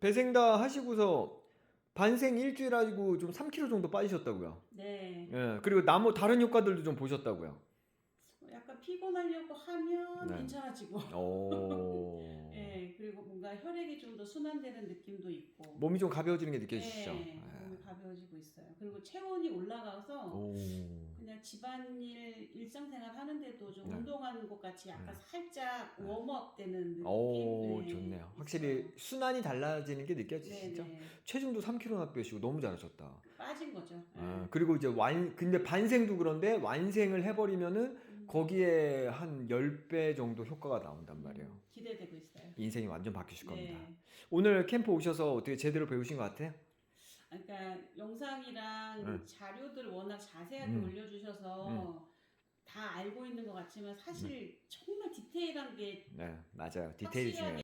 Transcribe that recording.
배생다 하시고서 반생 일주일 하고 좀 3kg 정도 빠지셨다고요. 네. 예. 그리고 나머 다른 효과들도 좀 보셨다고요. 약간 피곤하려고 하면 네. 괜찮아지고. 오. 네, 그리고 뭔가 혈액이 좀 더 순환되는 느낌도 있고. 몸이 좀 가벼워지는 게 느껴지시죠? 네, 예. 몸이 가벼워지고 있어요. 그리고 체온이 올라가서 오. 그냥 집안일 일상생활 하는데도 좀 네. 운동하는 것 같이 약간 네. 살짝 웜업 되는 느낌. 오, 네. 확실히. 순환이 달라지는 게 느껴지시죠? 네, 네. 체중도 3kg나 빼시고 너무 잘하셨다. 빠진 거죠. 네. 아, 그리고 이제 완 근데 반생도 그런데 완생을 해버리면은 음, 거기에 한 10배 정도 효과가 나온단 말이에요. 음, 기대되고 있어요. 인생이 완전 바뀌실 겁니다. 네. 오늘 캠프 오셔서 어떻게 제대로 배우신 것 같아요? 그러니까 영상이랑 네. 자료들 워낙 자세하게 음. 올려주셔서 다 알고 있는 것 같지만 사실 정말 디테일한 게 네, 맞아요. 디테일이 확실하게 중요해요.